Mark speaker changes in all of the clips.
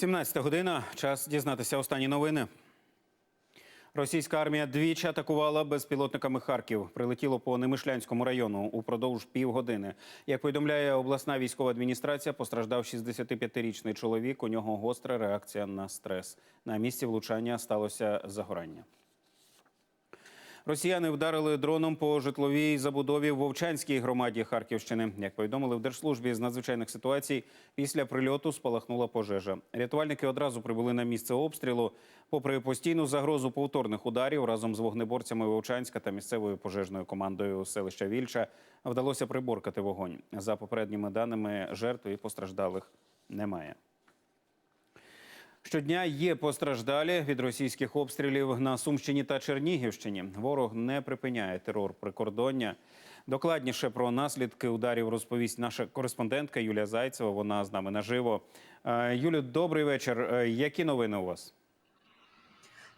Speaker 1: 17 година. Час дізнатися останні новини. Російська армія двічі атакувала безпілотниками Харків. Прилетіло по Немишлянському району упродовж півгодини. Як повідомляє обласна військова адміністрація, постраждав 65-річний чоловік. У нього гостра реакція на стрес. На місці влучання сталося загорання. Росіяни вдарили дроном по житловій забудові в Вовчанській громаді Харківщини. Як повідомили в держслужбі з надзвичайних ситуацій, після прильоту спалахнула пожежа. Рятувальники одразу прибули на місце обстрілу. Попри постійну загрозу повторних ударів, разом з вогнеборцями Вовчанська та місцевою пожежною командою селища Вільча вдалося приборкати вогонь. За попередніми даними, жертв і постраждалих немає. Щодня є постраждалі від російських обстрілів на Сумщині та Чернігівщині. Ворог не припиняє терор прикордоння. Докладніше про наслідки ударів розповість наша кореспондентка Юлія Зайцева. Вона з нами наживо. Е, Юлю, добрий вечір. Е, Які новини у вас?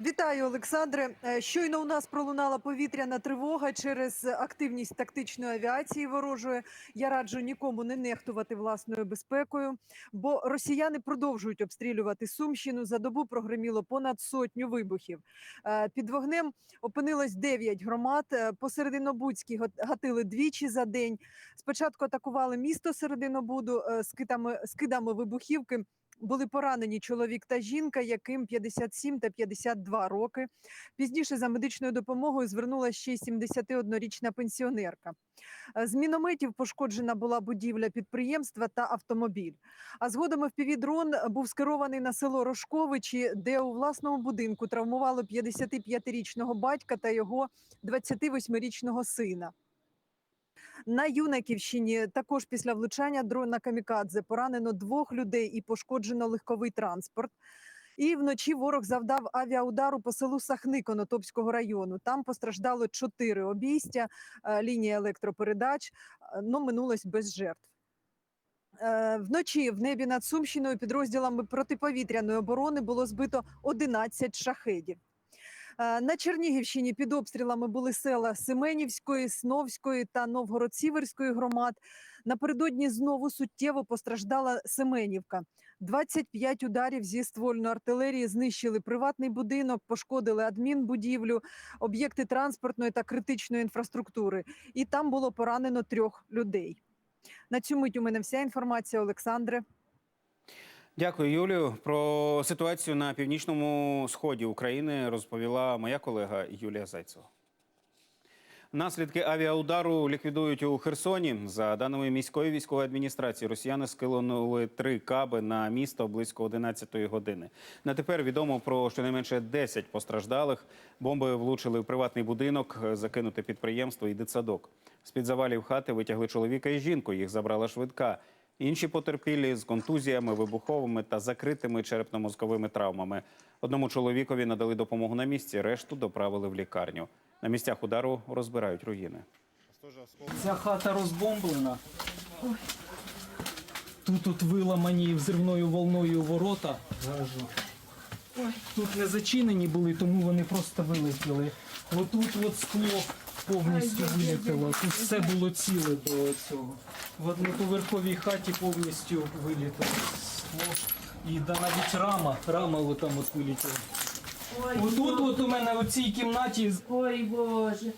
Speaker 2: Вітаю, Олександре. Е, Щойно у нас пролунала повітряна тривога через активність тактичної авіації ворожої. Я раджу нікому не нехтувати власною безпекою, бо росіяни продовжують обстрілювати Сумщину. За добу прогреміло понад сотню вибухів. Е, Під вогнем опинилось 9 громад. Е, По Серединобудській гатили двічі за день. Спочатку атакували місто Серединобуду е, скидами, скидами вибухівки були поранені чоловік та жінка, яким 57 та 52 роки. Пізніше за медичною допомогою звернулася ще й 71-річна пенсіонерка. Е, З мінометів пошкоджена була будівля підприємства та автомобіль. А згодом FPV-дрон був скерований на село Рожковичі, де у власному будинку травмувало 55-річного батька та його 28-річного сина. На Юнаківщині також після влучання дрона камікадзе поранено двох людей і пошкоджено легковий транспорт. І вночі ворог завдав авіаудару по селу Сахни Конотопського району. Там постраждало чотири обійстя, е, лінія електропередач, но минулось без жертв. Е, Вночі в небі над Сумщиною підрозділами протиповітряної оборони було збито 11 шахедів. Е, На Чернігівщині під обстрілами були села Семенівської, Сновської та Новгород-Сіверської громад. Напередодні знову суттєво постраждала Семенівка. 25 ударів зі ствольної артилерії знищили приватний будинок, пошкодили адмінбудівлю, об'єкти транспортної та критичної інфраструктури. І там було поранено трьох людей. На цю мить у мене вся інформація, Олександре.
Speaker 1: Дякую, Юлію. Про ситуацію на північному сході України розповіла моя колега Юлія Зайцева. Наслідки авіаудару ліквідують у Херсоні. За даними міської військової адміністрації, росіяни скинули три каби на місто близько 11-ї години. На тепер відомо про щонайменше 10 постраждалих. Бомби влучили в приватний будинок, закинуте підприємство і дитсадок. З-під завалів хати витягли чоловіка і жінку. Їх забрала швидка. Інші потерпілі з контузіями, вибуховими та закритими черепно-мозковими травмами. Одному чоловікові надали допомогу на місці, решту доправили в лікарню. На місцях удару розбирають руїни.
Speaker 3: Ця хата розбомблена. Тут от виламані взривною волною ворота гаражу. Тут не зачинені були, тому вони просто вилетіли. Отут от скло повністю вилетіло. Тут все було ціле до цього. В одноповерховій хаті повністю вилітило скло. І да навіть рама, рама отам от вилетіла. Отут от у мене у цій кімнаті
Speaker 4: Ой, Боже.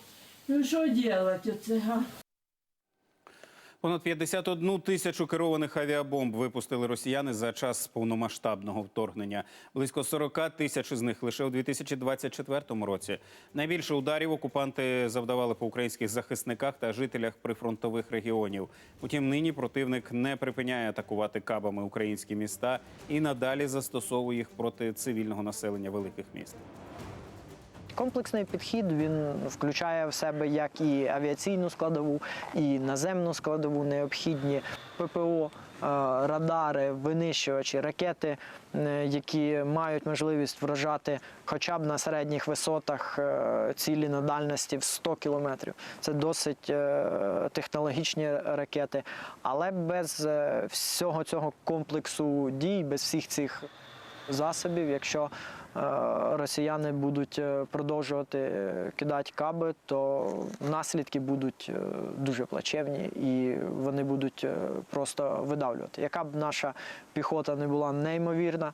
Speaker 4: Ну що делать оце, га?
Speaker 1: Понад 51 тисячу керованих авіабомб випустили росіяни за час повномасштабного вторгнення. Близько 40 тисяч з них лише у 2024 році. Найбільше ударів окупанти завдавали по українських захисниках та жителях прифронтових регіонів. Утім, нині противник не припиняє атакувати кабами українські міста і надалі застосовує їх проти цивільного населення великих міст.
Speaker 5: Комплексний підхід він включає в себе як і авіаційну складову, і наземну складову, необхідні ППО, е, радари, винищувачі, ракети, е, які мають можливість вражати хоча б на середніх висотах е, цілі на дальності в 100 кілометрів. Це досить технологічні ракети, але без всього цього комплексу дій, без всіх цих засобів. Якщо росіяни будуть е, продовжувати е, кидати каби, то наслідки будуть е, дуже плачевні і вони будуть е, просто видавлювати. Яка б наша піхота не була неймовірна,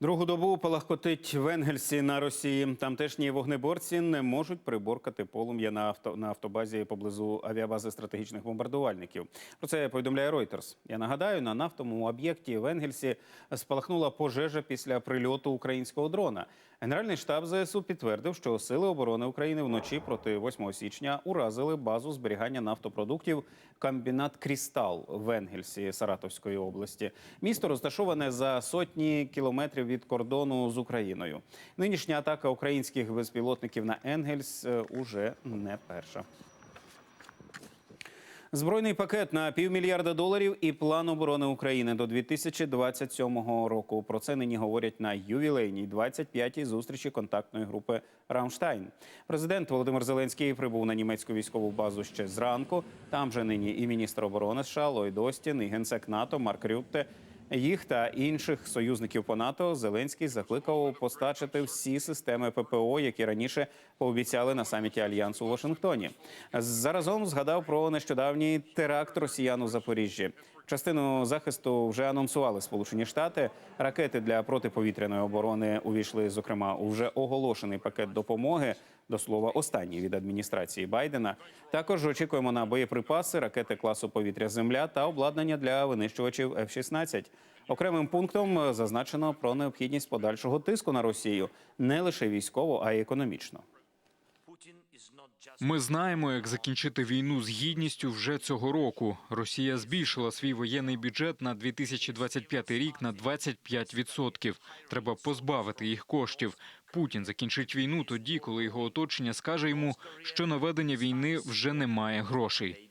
Speaker 1: Другу добу палахкотить в Енгельсі на Росії. Тамтешні вогнеборці не можуть приборкати полум'я на авто на автобазі поблизу авіабази стратегічних бомбардувальників. Про це повідомляє Reuters. Я нагадаю, на нафтовому об'єкті в Енгельсі спалахнула пожежа після прильоту українського дрона. Генеральний штаб ЗСУ підтвердив, що сили оборони України вночі проти 8 січня уразили базу зберігання нафтопродуктів комбінат Крістал в Енгельсі Саратовської області. Місто розташоване за сотні кілометрів від кордону з Україною. Нинішня атака українських безпілотників на Енгельс е, уже не перша. Збройний пакет на півмільярда доларів і план оборони України до 2027 року. Про це нині говорять на ювілейній 25-й зустрічі контактної групи Рамштайн. Президент Володимир Зеленський прибув на німецьку військову базу ще зранку. Там же нині і міністр оборони США Ллойд Остін, і генсек НАТО Марк Рютте. Їх та інших союзників по НАТО Зеленський закликав постачити всі системи ППО, які раніше пообіцяли на саміті альянсу у Вашингтоні. Заразом згадав про нещодавній теракт росіян у Запоріжжі. Частину захисту вже анонсували Сполучені Штати. Ракети для протиповітряної оборони увійшли, зокрема, у вже оголошений пакет допомоги. До слова, останній від адміністрації Байдена. Також очікуємо на боєприпаси, ракети класу повітря Земля та обладнання для винищувачів F-16. Окремим пунктом зазначено про необхідність подальшого тиску на Росію не лише військово, а й економічно.
Speaker 6: Ми знаємо, як закінчити війну з гідністю вже цього року. Росія збільшила свій воєнний бюджет на 2025 рік на 25%. Треба позбавити їх коштів. Путін закінчить війну тоді, коли його оточення скаже йому, що на ведення війни вже немає грошей.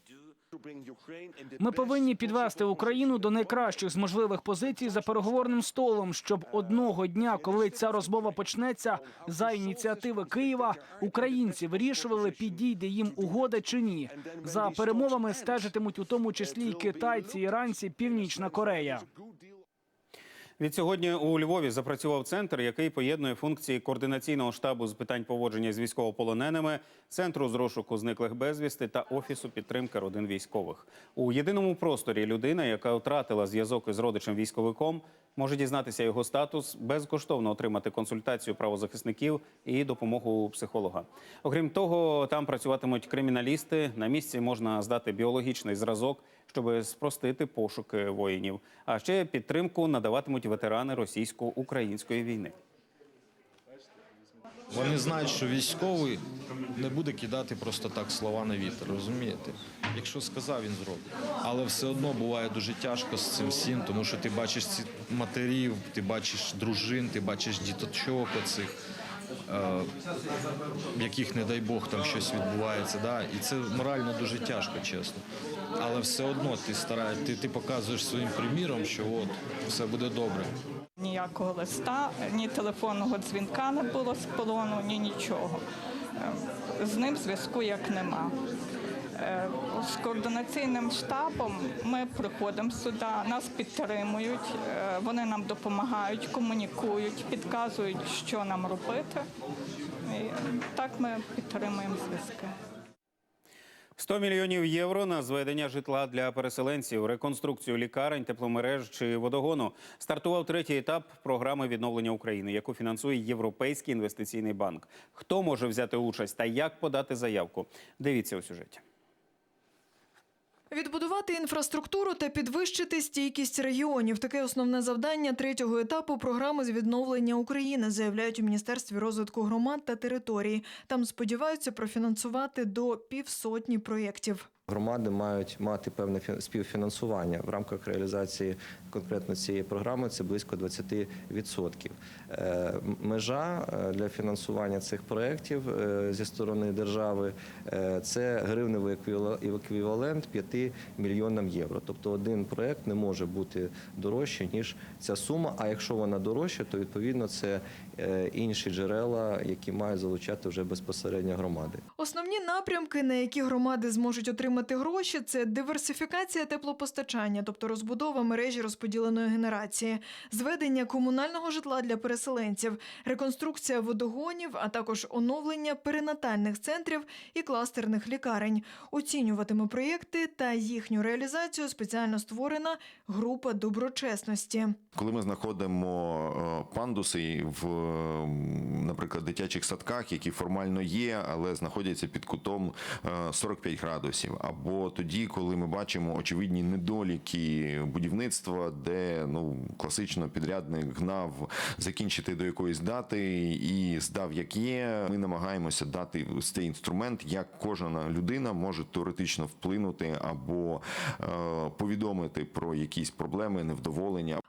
Speaker 3: Ми повинні підвести Україну до найкращих з можливих позицій за переговорним столом, щоб одного дня, коли ця розмова почнеться, за ініціативи Києва українці вирішували, підійде їм угода чи ні. За перемовами стежитимуть у тому числі й китайці, іранці, Північна Корея.
Speaker 1: Відсьогодні у Львові запрацював центр, який поєднує функції координаційного штабу з питань поводження з військовополоненими, центру з розшуку зниклих безвісти та офісу підтримки родин військових. У єдиному просторі людина, яка втратила зв'язок із родичем військовиком, може дізнатися його статус, безкоштовно отримати консультацію правозахисників і допомогу психолога. Окрім того, там працюватимуть криміналісти. На місці можна здати біологічний зразок, щоб спростити пошуки воїнів. А ще підтримку надаватимуть ветерани російсько-української війни.
Speaker 7: Вони знають, що військовий не буде кидати просто так слова на вітер, розумієте? Якщо сказав, він зробить. Але все одно буває дуже тяжко з цим всім, тому що ти бачиш ці матерів, ти бачиш дружин, ти бачиш діточок оцих, е, яких, не дай Бог, там щось відбувається. Да? І це морально дуже тяжко, чесно. Але все одно ти стараєш, ти, ти показуєш своїм приміром, що от все буде добре.
Speaker 8: Ніякого листа, ні телефонного дзвінка не було з полону, ні нічого. Е, З ним зв'язку як нема. Е, З координаційним штабом ми приходимо сюди, нас підтримують, е, вони нам допомагають, комунікують, підказують, що нам робити. І так ми підтримуємо зв'язки.
Speaker 1: 100 мільйонів євро на зведення житла для переселенців, реконструкцію лікарень, тепломереж чи водогону. Стартував третій етап програми відновлення України, яку фінансує Європейський інвестиційний банк. Хто може взяти участь та як подати заявку? Дивіться у сюжеті.
Speaker 9: Відбудувати інфраструктуру та підвищити стійкість регіонів таке основне завдання третього етапу програми з відновлення України, заявляють у міністерстві розвитку громад та територій. Там сподіваються профінансувати до півсотні проєктів.
Speaker 10: Громади мають мати певне співфінансування в рамках реалізації конкретно цієї програми. Це близько 20%. Е, Межа е, для фінансування цих проєктів е, зі сторони держави це гривневий еквівалент 5 мільйонам євро. Тобто один проєкт не може бути дорожче ніж ця сума. А якщо вона дорожча, то відповідно це інші джерела, які мають залучати вже безпосередньо громади.
Speaker 9: Основні напрямки, на які громади зможуть отримати гроші, це диверсифікація теплопостачання, тобто розбудова мережі розподіленої генерації, зведення комунального житла для переселенців, реконструкція водогонів, а також оновлення перинатальних центрів і кластерних лікарень. Оцінюватиме проєкти та їхню реалізацію спеціально створена група доброчесності.
Speaker 11: Коли ми знаходимо е, пандуси в, е, наприклад, дитячих садках, які формально є, але знаходяться під кутом е, 45 градусів, або тоді, коли ми бачимо очевидні недоліки будівництва, де ну класично підрядник гнав закінчити до якоїсь дати і здав як є. Ми намагаємося дати цей інструмент, як кожна людина може теоретично вплинути або е, повідомити про якісь проблеми, невдоволення.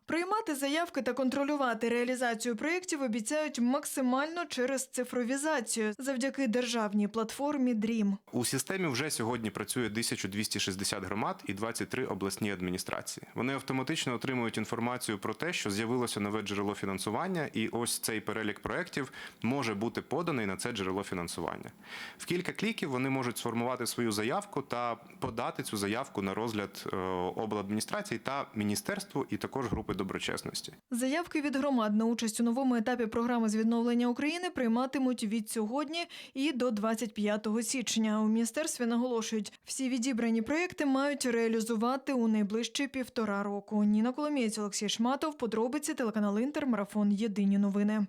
Speaker 9: Приймати заявки та контролювати реалізацію проєктів обіцяють максимально через цифровізацію завдяки державній платформі DREAM.
Speaker 12: У системі вже сьогодні працює 1260 громад і 23 обласні адміністрації. Вони автоматично отримують інформацію про те, що з'явилося нове джерело фінансування, і ось цей перелік проєктів може бути поданий на це джерело фінансування. В кілька кліків вони можуть сформувати свою заявку та подати цю заявку на розгляд е, обладміністрації та міністерству, і також групи доброчесності.
Speaker 9: Заявки від громад на участь у новому етапі програми з відновлення України прийматимуть від сьогодні і до 25 січня. У міністерстві наголошують, всі відібрані проекти мають реалізувати у найближчі півтора року. Ніна Коломієць, Олексій Шматов, подробиці телеканал Інтер, марафон Єдині новини.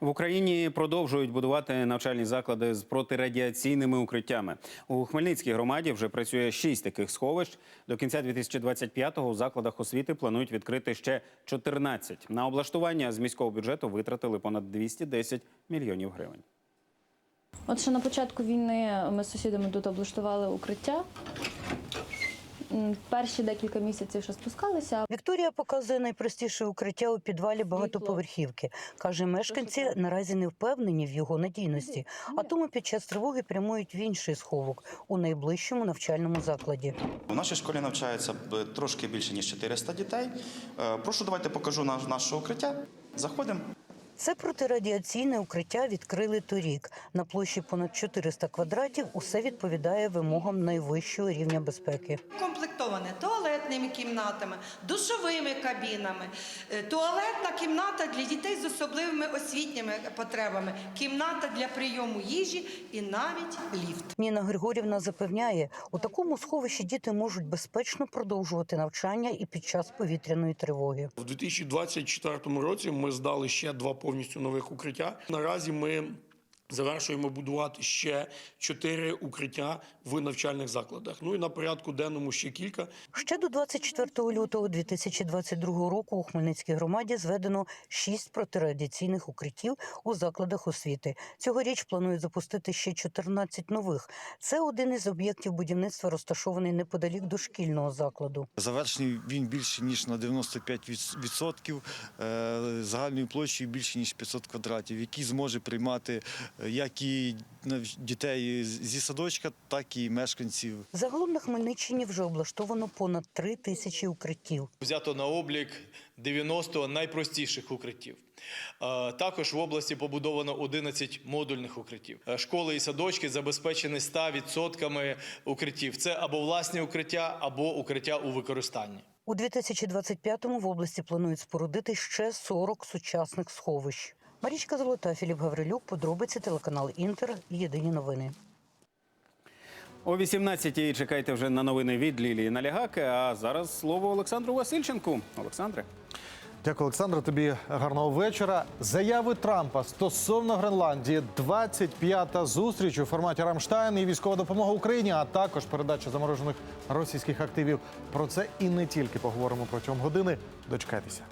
Speaker 1: В Україні продовжують будувати навчальні заклади з протирадіаційними укриттями. У Хмельницькій громаді вже працює шість таких сховищ. До кінця 2025-го у закладах освіти планують відкрити ще 14. На облаштування з міського бюджету витратили понад 210 мільйонів гривень.
Speaker 13: От ще на початку війни ми з сусідами тут облаштували укриття. Перші декілька місяців ще спускалися,
Speaker 14: Вікторія показує найпростіше укриття у підвалі багатоповерхівки. Каже, мешканці наразі не впевнені в його надійності, а тому під час тривоги прямують в інший сховок у найближчому навчальному закладі.
Speaker 15: У нашій школі навчається трошки більше ніж 400 дітей. Е, Прошу, давайте покажу наш наше укриття. Заходимо.
Speaker 14: Це протирадіаційне укриття відкрили торік. На площі понад 400 квадратів усе відповідає вимогам найвищого рівня безпеки.
Speaker 16: Комплектоване туалетними кімнатами, душовими кабінами, е, туалетна кімната для дітей з особливими освітніми потребами, кімната для прийому їжі і навіть ліфт.
Speaker 14: Ніна Григорівна запевняє, у такому сховищі діти можуть безпечно продовжувати навчання і під час повітряної тривоги.
Speaker 17: В 2024 році ми здали ще два повністю нових укриття. Наразі ми завершуємо будувати ще чотири укриття в навчальних закладах. Ну і на порядку денному ще кілька.
Speaker 14: Ще до 24 лютого 2022 року у Хмельницькій громаді зведено шість протирадіаційних укриттів у закладах освіти. Цьогоріч планують запустити ще 14 нових. Це один із об'єктів будівництва, розташований неподалік дошкільного закладу.
Speaker 18: Завершений він більше ніж на 95% е, загальною площею більше ніж 500 квадратів, який зможе приймати як і нав- дітей зі садочка, так і мешканців
Speaker 14: Загалом на Хмельниччині вже облаштовано понад три тисячі укриттів.
Speaker 19: Взято на облік 90 найпростіших укриттів. Е, Також в області побудовано 11 модульних укриттів. Е, Школи і садочки забезпечені 100% укриттів. Це або власні укриття, або укриття у використанні.
Speaker 14: У 2025-му в області планують спорудити ще 40 сучасних сховищ. Марічка Золота, Філіп Гаврилюк, подробиці телеканал Інтер. Єдині новини.
Speaker 1: О 18-й чекайте вже на новини від Лілії Налягак. А зараз слово Олександру Васильченку. Олександре.
Speaker 20: Дякую, Олександре. Тобі гарного вечора. Заяви Трампа стосовно Гренландії. 25-та зустріч у форматі Рамштайн і військова допомога Україні, а також передача заморожених російських активів. Про це і не тільки поговоримо протягом години. Дочекайтеся.